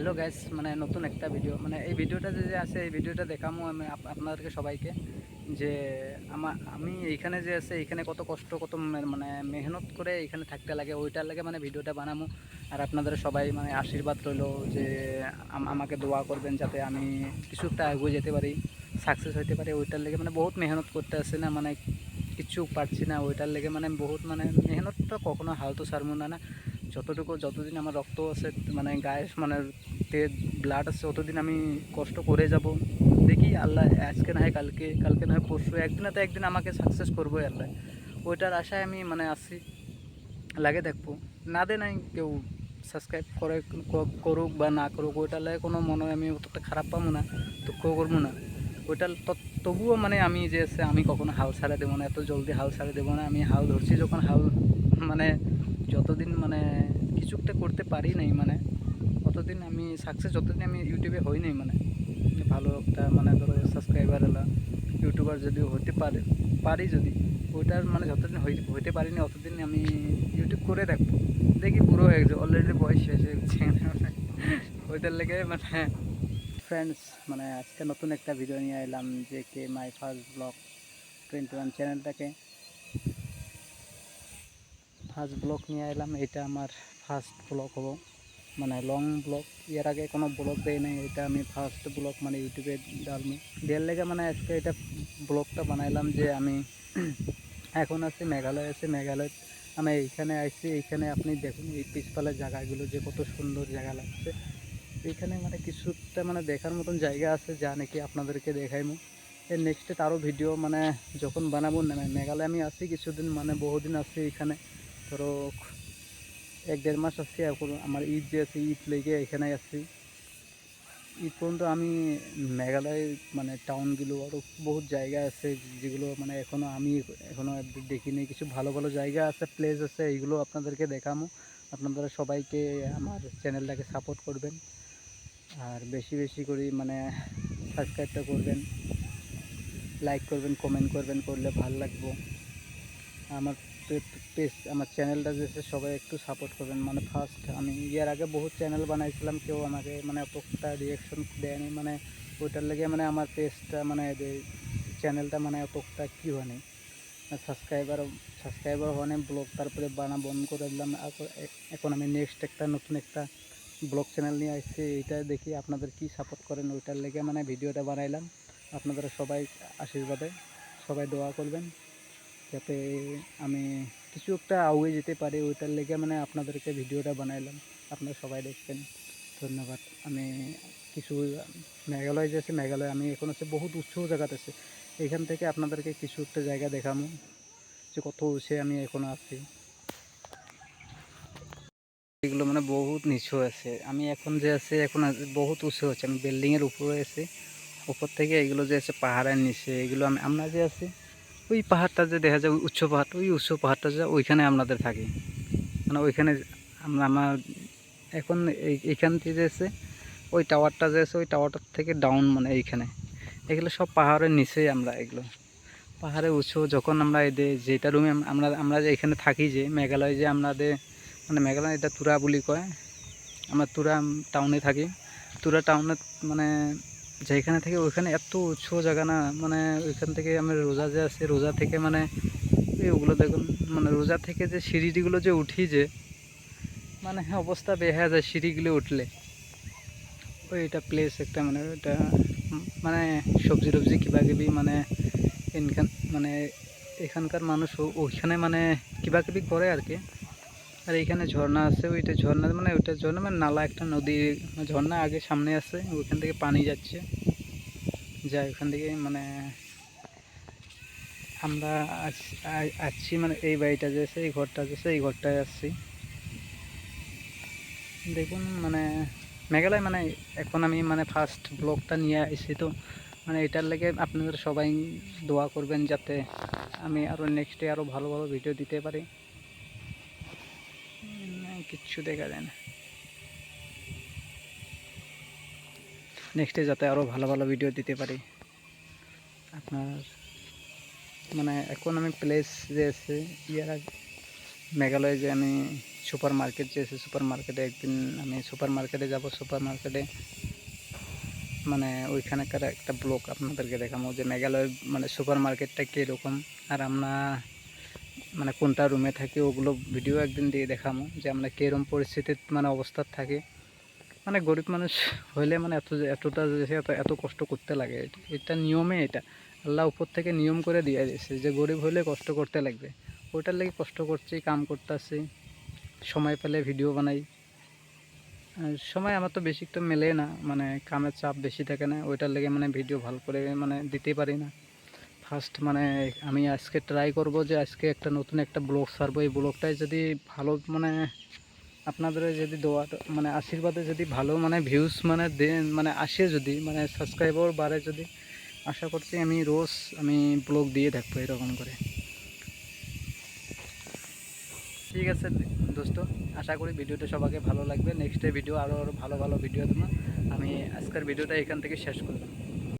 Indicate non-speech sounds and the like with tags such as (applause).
Hello guys মানে নতুন একটা ভিডিও মানে এই ভিডিওটা যে আছে, এই ভিডিওটা দেখামো আমি আপ- আপনাদেরকে সবাইকে, যে আমার আমি এইখানে যে আছে, এইখানে কত কষ্ট, কত মানে মেহনত করে এইখানে থাকতে লাগে, ওইটার লাগে মানে ভিডিওটা বানামো। আর আপনাদের সবাই মানে আশীর্বাদ রইল যে আমাকে দোয়া করবেন যাতে আমি কিছু একটা এগিয়ে যেতে পারি সাকসেস হইতে পারি, ওইটার লেগে মানে বহুত মেহনত করতে আসছে না মানে কিছু পারছি না, ওইটার লেগে মানে বহুত মানে মেহনতটা কখনো হালতো ছাড়বো না না। যতটুকু যতদিন আমার রক্ত আছে মানে গায়ে মানে তেজ ব্লাড আছে ততদিন আমি কষ্ট করে যাব। দেখি আল্লাহ, আজকে না হয় কালকে কালকে না হয় পরশু, একদিন তো একদিন আমাকে সাকসেস করব আল্লাহ। ওইটার আশায় আমি মানে আসি লাগে দেখব। না দে নাই কেউ সাবস্ক্রাইব করে করুক বা না করুক ওইটা লাগে কোনো মনে আমি অতটা খারাপ পাবো না, দুঃখ করব না। ওইটা তবুও মানে আমি যে আমি কখনো হাল ছাড়া দেবো না, এত জলদি হাল ছাড়া দেবো না। আমি হাল ধরছি যখন হাল মানে যতদিন মানে কিছু একটা করতে পারি নাই মানে ততদিন আমি সাকসেস যতদিন আমি ইউটিউবে হই নাই মানে ভালো একটা মানে ধরো সাবস্ক্রাইবার এলা ইউটিউবার যদি হতে পারে, পারি যদি, ওইটার মানে যতদিন হই- হইতে পারিনি অতদিন আমি ইউটিউব করে দেখব। দেখি পুরো হয়ে গেছে অলরেডি বয়স শেষ হয়ে গেছে, ওইটার লেগে মানে ফ্রেন্ডস মানে আজকে নতুন একটা ভিডিও নিয়ে এলাম যে কে my first blog twenty one চ্যানেলটাকে ফার্স্ট ব্লগ নিয়ে এলাম এটা আমার ফার্স্ট ব্লগ হব। মানে লং ব্লগ এর আগে কোনো ব্লগ দেয় নাই, এটা আমি ফার্স্ট ব্লগ মানে ইউটিউবে ডালবো দেওয়ার লেগে মানে আজকে এটা ব্লগটা বানাইলাম যে আমি (clears throat) এখন আছি মেঘালয় আছি মেঘালয়। আমি এইখানে আইছি, এইখানে আপনি দেখুন এই পিছপালের জায়গাগুলো যে কত সুন্দর জায়গা লাগছে। এইখানে মানে কিছুটা মানে দেখার মতন জায়গা আছে যা নাকি আপনাদেরকে দেখাইমু। এর নেক্সটে তারও ভিডিও মানে যখন বানাবো না মেঘালয় আমি আছি কিছুদিন মানে বহুদিন আছি এখানে। ধরো, এক দেড় মাস আছি, এখন আমার ঈদ যে আছে, ঈদ লেগে এখানে আছি। ঈদ পর্যন্ত আমি মেঘালয় মানে টাউনগুলো আরও বহুত জায়গা আছে, যেগুলো মানে এখনও আমি এখনও দেখিনি। কিছু ভালো ভালো জায়গা আছে প্লেস আছে, এইগুলো আপনাদেরকে দেখামো। আপনারা সবাইকে আমার চ্যানেলটাকে সাপোর্ট করবেন। আর বেশি বেশি করে মানে সাবস্ক্রাইবটা করবেন। লাইক করবেন কমেন্ট করবেন, করলে ভালো লাগবো। আমার পেজ আমার চ্যানেলটা যে সবাই একটু সাপোর্ট করবেন। মানে ফার্স্ট আমি ইয়ার আগে বহু চ্যানেল বানাইছিলাম, কেউ আমাকে মানে অতটা রিয়াকশন দেয়নি। মানে ওইটার লেগে মানে আমার পেজটা মানে চ্যানেলটা মানে অতটা কী হয়নি। সাবস্ক্রাইবার সাবস্ক্রাইবার হয়নি ব্লগ তারপরে বানা বন্ধ করে দিলাম। এখন- আমি নেক্সট একটা নতুন একটা ব্লগ চ্যানেল নিয়ে আসছি, এইটা দেখি আপনাদের কি সাপোর্ট করেন। ওইটার লেগে মানে ভিডিওটা বানাইলাম। আপনারা সবাই আশীর্বাদে সবাই দোয়া করবেন। যাতে আমি কিছু একটা আউয়ে যেতে পারি, ওইটার লেগে মানে আপনাদেরকে ভিডিওটা বানাইলাম। আপনারা সবাই দেখবেন। ধন্যবাদ। আমি কিছু মেঘালয় যে আছে মেঘালয় আমি এখন আছে বহুত উচ্চ জায়গাতে আছে। এখান থেকে আপনাদেরকে কিছু একটা জায়গা দেখামো, যে কত উঁচে আমি এখনও আছি। এগুলো মানে বহুত নিচু আছে। আমি এখন যে আছে, এখন বহুত উঁচু আছে। আমি বিল্ডিংয়ের উপরে আছি। উপর থেকে এগুলো যে আছে, পাহাড়ের নিচে, এগুলো আমি আমরা যে আছি ওই পাহাড়টা যে দেখা যায় উচ্চ পাহাড় ওই উচ্চ পাহাড়টা যে ওইখানে আপনাদের থাকি। মানে ওইখানে আমরা এখন এই- এইখান থেকে যে আছে ওই টাওয়ারটা যে আছে ওই টাওয়ারটার থেকে ডাউন মানে এইখানে। এগুলো সব পাহাড়ের নিচেই আমরা এগুলো। পাহাড়ে উঁচু যখন আমরা এদের যেটা রুমে আমরা আমরা যে এখানে থাকি যে, মেঘালয় যে আমাদের মানে মেঘালয় এটা তুরা বলি কয়। আমরা তুরা টাউনে থাকি। তুরা টাউনে মানে যেখানে থেকে ওইখানে এত উঁচু জায়গা না মানে ওইখান থেকে আমি রোজা যে আছে, রোজা থেকে মানে ওগুলো দেখুন মানে রোজা থেকে যে সিঁড়িগুলো যে উঠি যে মানে হ্যাঁ অবস্থা বেহা যায় সিঁড়িগুলো উঠলে। ওই এটা প্লেস একটা মানে ওইটা মানে সবজি টবজি কিবা কিবি মানে এনখান মানে এখানকার মানুষ ওইখানে মানে কিবা কিবি করে আর কি। আর এইখানে ঝর্ণা আছে, ওইটা ঝর্ণা মানে ওইটা ঝর্ণা মানে নালা একটা নদী, ঝর্ণা আগে সামনে আছে, ওইখান থেকে পানি যাচ্ছে। যায় ওখান থেকে মানে আমরা আস- আসছি মানে এই বাড়িটা যে এই ঘরটা যে এই ঘরটায় আসছি। দেখুন মানে মেঘালয় মানে এখন আমি মানে ফার্স্ট ব্লগটা নিয়ে আসছি তো। মানে এটার লেগে আপনাদের সবাই দোয়া করবেন যাতে আমি আরও নেক্সটে আরও ভালো ভালো ভিডিও দিতে পারি। কিচ্ছু দেখা যায় না। নেক্সটে যাতে আরও ভালো ভালো ভিডিও দিতে পারি। আপনার মানে আমি প্লেস যে আছে, ইয়ার মেঘালয় যে আমি সুপার মার্কেট যেয়েছে সুপার মার্কেটে একদিন আমি সুপার মার্কেটে যাব সুপার মার্কেটে মানে ওইখানকার একটা ব্লক আপনাদেরকে দেখাবো যে মেঘালয়ের মানে সুপার মার্কেটটা কীরকম। আর আমরা মানে কোনটা রুমে থাকি ওগুলো ভিডিও একদিন দিয়ে দেখাবো যে আমরা কীরকম পরিস্থিতির মানে অবস্থাত থাকে। মানে গরিব মানুষ হইলে মানে এত এতটা এত এত কষ্ট করতে লাগে। এটা- এটা নিয়মে এটা। আল্লাহ উপর থেকে নিয়ম করে দিয়ে দিয়েছে যে গরিব হলে কষ্ট করতে লাগবে। ওইটার লাগে কষ্ট করছি, কাম করতেছি, সময় পেলে ভিডিও বানাই। সময় আমার তো বেশি তো মেলে না মানে কামের চাপ বেশি থাকে না। ওইটার লেগে মানে ভিডিও ভালো করে মানে দিতে পারি না। ফার্স্ট মানে আমি আজকে ট্রাই করব যে আজকে একটা নতুন একটা ব্লগ ছাড়বো। এই ব্লগটায় যদি ভালো মানে আপনাদের যদি দোয়া মানে আশীর্বাদে যদি ভালো মানে ভিউজ মানে দেন মানে আসে যদি মানে সাবস্ক্রাইবার বাড়ে যদি, আশা করছি আমি রোজ আমি ব্লগ দিয়ে থাকব এরকম করে। ঠিক আছে দোস্ত, আশা করি ভিডিওটা সবাইকে ভালো লাগবে। নেক্সট ভিডিও আরও আরও ভালো ভালো ভিডিও দেবো। আমি আজকের ভিডিওটা এখান থেকে শেষ করলাম।